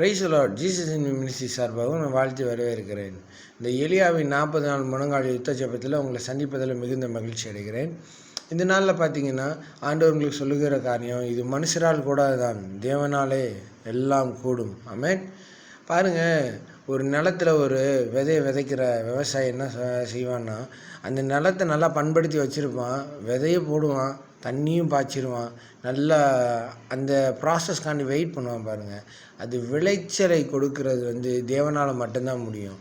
Praise Lord Jesus in ministry சார்பாகவும் நான் வாழ்த்து வரவேற்கிறேன். இந்த எலியாவின் நாற்பது நாள் முழங்கால் யுத்த ஜபத்தில் உங்களை சந்திப்பதில் மிகுந்த மகிழ்ச்சி அடைகிறேன். இந்த நாளில் பார்த்தீங்கன்னா ஆண்டவர் உங்களுக்கு சொல்லுகிற காரியம் இது மனுஷரால் கூட தான் தேவனாலே எல்லாம் கூடும். ஆமென் பாருங்க ஒரு நிலத்துல ஒரு விதையை விதைக்கிற விவசாயி என்ன செய்வான்னா அந்த நிலத்தை நல்லா பண்படுத்தி வச்சுருப்பான் விதையை போடுவான் தண்ணியும் பாய்ச்சிருவான். நல்லா அந்த ப்ராசஸ்க்காண்டி வெயிட் பண்ணுவான் பாருங்கள் அது விளைச்சலை கொடுக்கறது வந்து தேவனால் மட்டும்தான் முடியும்.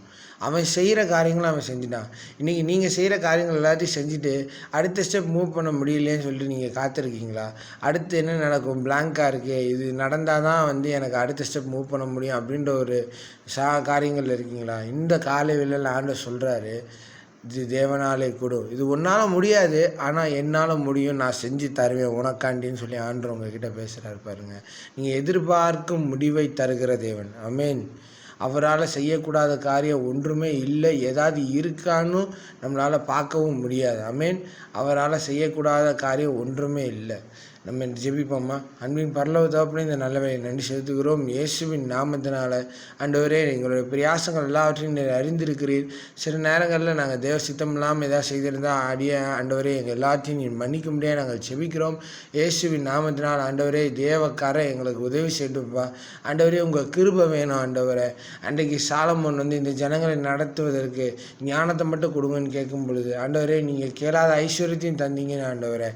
அவன் செய்கிற காரியங்களும் அவன் செஞ்சுட்டான். இன்றைக்கி நீங்கள் செய்கிற காரியங்கள் எல்லாத்தையும் செஞ்சுட்டு அடுத்த ஸ்டெப் மூவ் பண்ண முடியலையேன்னு சொல்லிட்டு நீங்கள் காத்திருக்கீங்களா? அடுத்து என்ன நடக்கும்? பிளாங்காக இருக்கே. இது நடந்தால் தான் வந்து எனக்கு அடுத்த ஸ்டெப் மூவ் பண்ண முடியும் அப்படின்ற ஒரு சா காரியங்கள் இருக்கீங்களா? இந்த காலை வெளியில் ஆண்டு சொல்கிறாரு இது தேவனாலே கொடு. இது உன்னால் முடியாது ஆனால் என்னால் முடியும் நான் செஞ்சு தருவேன் உனக்காண்டின்னு சொல்லி ஆண்டு உங்ககிட்ட பேசுகிறாரு பாருங்க. நீங்கள் எதிர்பார்க்கும் முடிவை தருகிற தேவன். அமேன் அவரால் செய்யக்கூடாத காரியம் ஒன்றுமே இல்லை. ஏதாவது இருக்கான்னு நம்மளால் பார்க்கவும் முடியாது. அமேன் அவரால் செய்யக்கூடாத காரியம் ஒன்றுமே இல்லை. நம்ம ஜெபிப்போமா அன்பின் பரலவ தகப்பனே இந்த நல்லவை நன்றி செலுத்துகிறோம். இயேசுவின் நாமத்தினால அண்டவரே எங்களுடைய பிரயாசங்கள் எல்லாவற்றையும் நீர் அறிந்திருக்கிறீர். சில நேரங்களில் நாங்கள் தேவ சித்தம் இல்லாமல் ஏதாவது செய்திருந்தால் அடிய ஆண்டவரே எங்கள் எல்லாத்தையும் நீர் மன்னிக்க முடியாது நாங்கள் செபிக்கிறோம் இயேசுவின் நாமத்தினால் ஆண்டவரே தேவக்காரை எங்களுக்கு உதவி செய்துப்பா ஆண்டவரே உங்கள் கிருபை வேணும் ஆண்டவரை. அன்றைக்கு சாலமோன் வந்து இந்த ஜனங்களை நடத்துவதற்கு ஞானத்தை மட்டும் கொடுங்கன்னு கேட்கும் பொழுது ஆண்டவரே நீங்கள் கேளாத ஐஸ்வர்யத்தையும் தந்தீங்கன்னு ஆண்டவரை.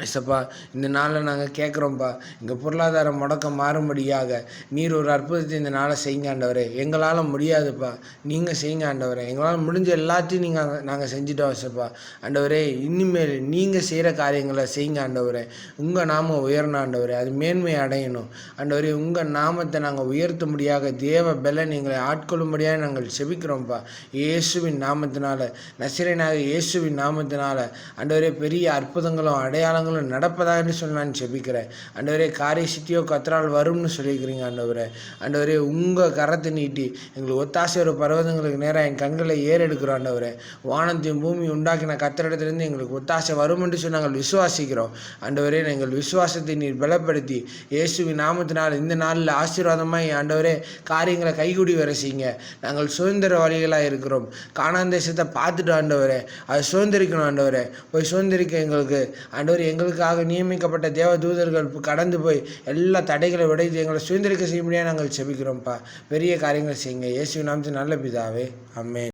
ஐசப்பா இந்த நாளில் நாங்கள் கேட்குறோம்ப்பா எங்கள் பொருளாதார முடக்கம் மாறும்படியாக நீர் ஒரு அற்புதத்தை இந்த நாளை செய்யுங்க ஆண்டவரே. எங்களால் முடியாதுப்பா. நீங்கள் செய்யுங்க ஆண்டவரே. எங்களால் முடிஞ்ச எல்லாத்தையும் நீங்கள் நாங்கள் செஞ்சுட்டோம் ஐசப்பா ஆண்டவரே இனிமேல் நீங்கள் செய்கிற காரியங்களை செய்யுங்க ஆண்டவரே. உங்கள் நாம உயரணும் ஆண்டவரே. அது மேன்மை அடையணும். ஆண்டவரே உங்கள் நாமத்தை நாங்கள் உயர்த்தும்படியாக தேவ பலன் எங்களை ஆட்கொள்ளும்படியாக நாங்கள் செபிக்கிறோம்ப்பா இயேசுவின் நாமத்தினால நசிரனாக இயேசுவின் நாமத்தினால ஆண்டவரே பெரிய அற்புதங்களும் அடையாளம் அடையாளங்களும் நடப்பதாக என்று சொல்லி நான் செபிக்கிறேன் அண்டவரே காரிய சித்தியோ கத்தரால் வரும்னு சொல்லியிருக்கிறீங்க ஆண்டவரே. ஆண்டவரே உங்கள் கரத்தை நீட்டி எங்களுக்கு ஒத்தாசை ஒரு பர்வதங்களுக்கு நேராக என் கண்களை ஏறெடுக்கிறோம் ஆண்டவரே. வானத்தையும் பூமி உண்டாக்கின கத்திரிடத்திலிருந்து எங்களுக்கு ஒத்தாசை வரும் என்று சொல்லி நாங்கள் விசுவாசிக்கிறோம். ஆண்டவரே எங்கள் விசுவாசத்தை நீர் பலப்படுத்தி இயேசுவின் நாமத்தினால் இந்த நாளில் ஆசீர்வாதமாக ஆண்டவரே காரியங்களை கைகூடி வர செய்யுங்க. நாங்கள் சுதந்திர வழிகளாக இருக்கிறோம் காணாந்தேசத்தை பார்த்துட்டு ஆண்டவரே அது சுதந்திரிக்கணும் ஆண்டவரே. போய் சுதந்திரிக்க எங்களுக்கு ஆண்டவர் எங்களுக்காக நியமிக்கப்பட்ட தேவ தூதர்கள் கடந்து போய் எல்லா தடைகளை உடைத்து எங்களை சுதந்திரிக்க செய்யும்படியாக நாங்கள் செபிக்கிறோம்ப்பா. பெரிய காரியங்கள் செய்யுங்க. இயேசு நாமத்து நல்ல பிதாவே. அம்மே